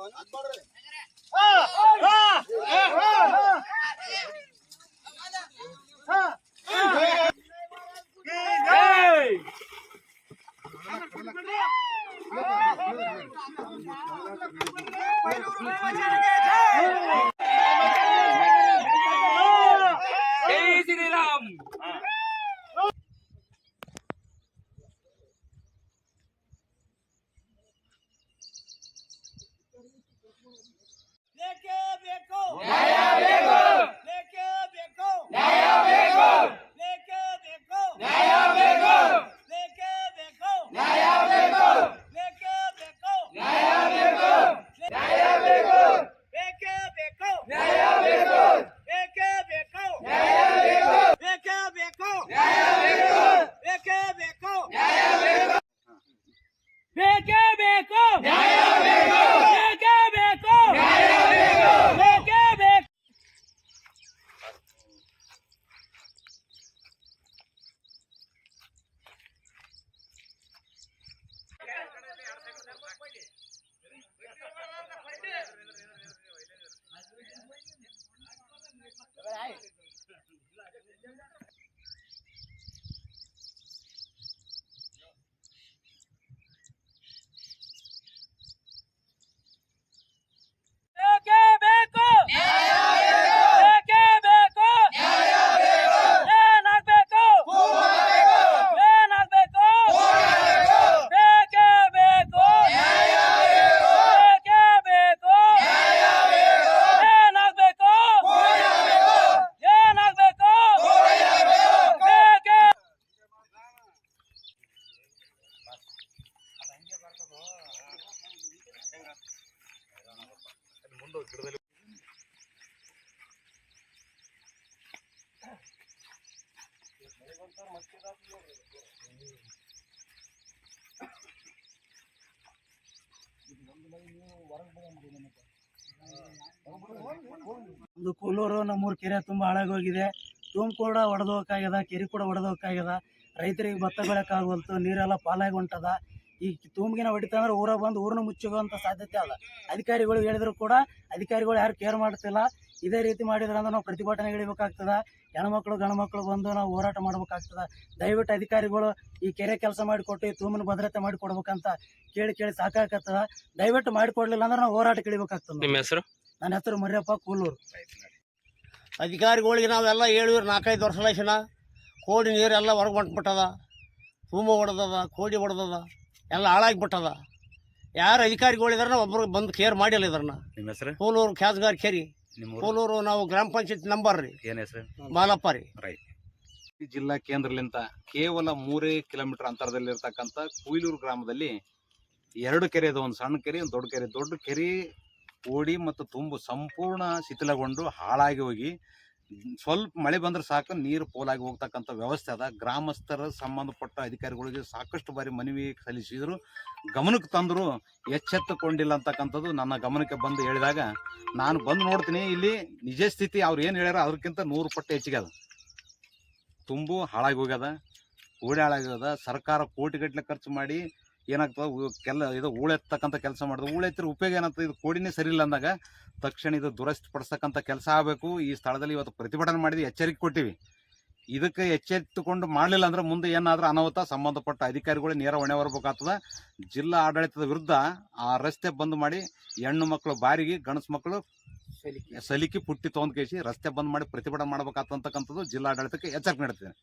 Bueno, no, ಬೇಕೇ ಬೇಕು ನ್ಯಾಯ ಬೇಕು ಬೇಕೇ ಬೇಕು ನ್ಯಾಯ ಬೇಕು ಬೇಕೇ ಬೇಕು ನ್ಯಾಯ ಬೇಕು ಬೇಕೇ ಬೇಕು ನ್ಯಾಯ ಬೇಕು ಬೇಕೇ ಬೇಕು ನ್ಯಾಯ ಬೇಕು ನ್ಯಾಯ ಬೇಕು ಬೇಕೇ ಬೇಕು ನ್ಯಾಯ ಬೇಕು ಬೇಕೇ ಬೇಕು ನ್ಯಾಯ ಬೇಕು ಬೇಕೇ ಬೇಕು ನ್ಯಾಯ ಬೇಕು ಬೇಕೇ ಬೇಕು ನ್ಯಾಯ ಬೇಕು ಬೇಕೇ ಬೇಕು ನ್ಯಾಯ ಬೇಕು ಬೇಕೇ ಬೇಕು ನ್ಯಾಯ ಬೇಕು ಬೇಕೇ ಬೇಕು ಬೇಕೇ ಬೇಕು ಬೇಕೇ ಬೇಕು ಏನಾಗ್ಬೇಕು ಏನಾಗ್ಬೇಕು ಬೇಕೇ ಬೇಕು ಬೇಕೇ ಬೇಕು ಏನಾಗ್ಬೇಕು ಏನಾಗ್ಬೇಕು ಬೇಕೇ ಒಂದು ಕೊಲ್ಲೂರು ನಮ್ಮೂರು ಕೆರೆ ತುಂಬ ಹಾಳಾಗೋಗಿದೆ. ತೂಮ್ ಕೂಡ ಒಡೆದು ಹೋಗಾಗ್ಯದ ಕೆರೆ ಕೂಡ ಒಡೆದು ಹೋಗಾಗ್ಯದ ರೈತರಿಗೆ ಭತ್ತ ಬೆಳಕಾಗವಲ್ತು ನೀರೆಲ್ಲ ಪಾಲಾಗಿ ಹೊಂಟದ. ಈ ತೂಮ್ಗಿನ ಹೊಡಿತಂದ್ರೆ ಊರಾಗ ಬಂದು ಊರನ್ನ ಮುಚ್ಚುವಂತ ಸಾಧ್ಯತೆ ಅದ ಅಧಿಕಾರಿಗಳು ಹೇಳಿದ್ರು ಕೂಡ ಅಧಿಕಾರಿಗಳು ಯಾರು ಕೇರ್ ಮಾಡ್ತಿಲ್ಲ. ಇದೇ ರೀತಿ ಮಾಡಿದ್ರೆ ಅಂದ್ರೆ ನಾವು ಪ್ರತಿಭಟನೆ ಇಳಿಬೇಕಾಗ್ತದ ಹೆಣ್ಮಕ್ಳು ಗಣಮಕ್ಳು ಬಂದು ನಾವು ಹೋರಾಟ ಮಾಡ್ಬೇಕಾಗ್ತದ. ದಯವಿಟ್ಟು ಅಧಿಕಾರಿಗಳು ಈ ಕೆರೆ ಕೆಲಸ ಮಾಡಿಕೊಟ್ಟು ಈ ತೂಮಿನ ಭದ್ರತೆ ಮಾಡಿಕೊಡ್ಬೇಕಂತ ಕೇಳಿ ಕೇಳಿ ಸಾಕಾಗತ್ತದ ದಯವಿಟ್ಟು ಮಾಡಿಕೊಡ್ಲಿಲ್ಲ ಅಂದ್ರೆ ನಾವು ಹೋರಾಟ ಇಳಿಬೇಕಾಗ್ತದೆ ನಿಮ್ಮ ಹೆಸರು? ನನ್ನ ಹೆಸರು ಮರ್ಯಪ್ಪ ಕೂಲೂರು. ಅಧಿಕಾರಿಗಳಿಗೆ ನಾವೆಲ್ಲ ಹೇಳಿವ್ರಿ ನಾಲ್ಕೈದು ವರ್ಷ ಲಕ್ಷಣ. ಕೋಡಿ ನೀರೆಲ್ಲ ಹೊರಗೆ ಹೊಂಟ್ಬಿಟ್ಟದ ತುಂಬ ಹೊಡೆದದ ಕೋಡಿ ಹೊಡೆದದ. ಎಲ್ಲ ಹಾಳಾಗಿಬಿಟ್ಟದ. ಯಾರು ಅಧಿಕಾರಿಗಳಿದಾರೆ ಒಬ್ಬರು ಬಂದು ಕೇರ್ ಮಾಡಿಲ್ಲ ಇದನ್ನ ನಿಮ್ಮ ಹೆಸರು? ಕೇರಿ ಕೋಲೂರು ನಿಮ್ಮ ಊರು? ಕೂಲೂರು ನಾವು ಗ್ರಾಮ ಪಂಚಾಯತ್ ನಂಬರ್ ರೀ. ಏನ್ ಹೆಸರು? ಬಾಲಪ್ಪ ರೀ. ಈ ಜಿಲ್ಲಾ ಕೇಂದ್ರಲಿಂತ ಕೇವಲ ಮೂರೇ ಕಿಲೋಮೀಟರ್ ಅಂತರದಲ್ಲಿರ್ತಕ್ಕಂಥ ಕುಯ್ಲೂರು ಗ್ರಾಮದಲ್ಲಿ ಎರಡು ಕೆರೆ ಇದೆ. ಒಂದು ಸಣ್ಣ ಕೆರೆ ಒಂದು ದೊಡ್ಡ ಕೆರೆ. ದೊಡ್ಡ ಕೆರೆ ಓಡಿ ಮತ್ತು ತುಂಬ ಸಂಪೂರ್ಣ ಶಿಥಿಲಗೊಂಡು ಹಾಳಾಗಿ ಹೋಗಿ ಸ್ವಲ್ಪ ಮಳೆ ಬಂದ್ರೆ ಸಾಕು, ನೀರು ಪೋಲಾಗಿ ಹೋಗ್ತಕ್ಕಂಥ ವ್ಯವಸ್ಥೆ ಅದ. ಗ್ರಾಮಸ್ಥರ ಸಂಬಂಧಪಟ್ಟ ಅಧಿಕಾರಿಗಳಿಗೆ ಸಾಕಷ್ಟು ಬಾರಿ ಮನವಿ ಸಲ್ಲಿಸಿದ್ರು. ಗಮನಕ್ಕೆ ತಂದರು, ಎಚ್ಚೆತ್ತುಕೊಂಡಿಲ್ಲ ಅಂತಕ್ಕಂಥದ್ದು ನನ್ನ ಗಮನಕ್ಕೆ ಬಂದು ಹೇಳಿದಾಗ, ನಾನು ಬಂದು ನೋಡ್ತೀನಿ, ಇಲ್ಲಿ ನಿಜ ಸ್ಥಿತಿ ಅವ್ರು ಏನು ಹೇಳ್ಯಾರ ಅದಕ್ಕಿಂತ ನೂರು ಪಟ್ಟು ಹೆಚ್ಚಿಗೆ ಅದ. ತುಂಬು ಹಾಳಾಗಿ ಹೋಗ್ಯದ ಓಡಿ ಹಾಳಾಗ್ಯದ ಸರ್ಕಾರ ಕೋಟಿಗಟ್ಟಲೆ ಖರ್ಚು ಮಾಡಿ ಏನಾಗ್ತದ? ಕೆಲ ಇದು ಹೂಳೆತ್ತಕ್ಕಂಥ ಕೆಲಸ ಮಾಡಿದ್ರು ಹೂಳೆತ್ತಿರ ಉಪಯೋಗ ಏನಾಗ್ತದೆ ಇದು ಕೋಡಿನೇ ಸರಿ ಇಲ್ಲ ಅಂದಾಗ ತಕ್ಷಣ ಇದು ದುರಸ್ತಿ ಪಡಿಸ್ತಕ್ಕಂಥ ಕೆಲಸ ಆಗಬೇಕು. ಈ ಸ್ಥಳದಲ್ಲಿ ಇವತ್ತು ಪ್ರತಿಭಟನೆ ಮಾಡಿದ್ವಿ ಎಚ್ಚರಿಕೆ ಕೊಟ್ಟಿವಿ. ಇದಕ್ಕೆ ಎಚ್ಚೆತ್ತುಕೊಂಡು ಮಾಡಲಿಲ್ಲ ಅಂದ್ರೆ ಮುಂದೆ ಏನಾದರೂ ಅನಾಹುತ ಸಂಬಂಧಪಟ್ಟ ಅಧಿಕಾರಿಗಳು ನೇರ ಹೊಣೆ ಬರಬೇಕಾಗ್ತದೆ ಜಿಲ್ಲಾ ಆಡಳಿತದ ವಿರುದ್ಧ ಆ ರಸ್ತೆ ಬಂದ್ ಮಾಡಿ ಹೆಣ್ಣು ಮಕ್ಕಳು ಬಾರಿಗೆ ಗಂಡಸು ಮಕ್ಕಳು ಸಲಿಕೆ. ಪುಟ್ಟಿ ತೊಗೊಂಡು ಕೇಸಿ ರಸ್ತೆ ಬಂದ್ ಮಾಡಿ ಪ್ರತಿಭಟನೆ ಮಾಡ್ಬೇಕಾಗ್ತಕ್ಕಂಥದ್ದು ಜಿಲ್ಲಾಡಳಿತಕ್ಕೆ ಎಚ್ಚರಿಕೆ ನೀಡ್ತೇನೆ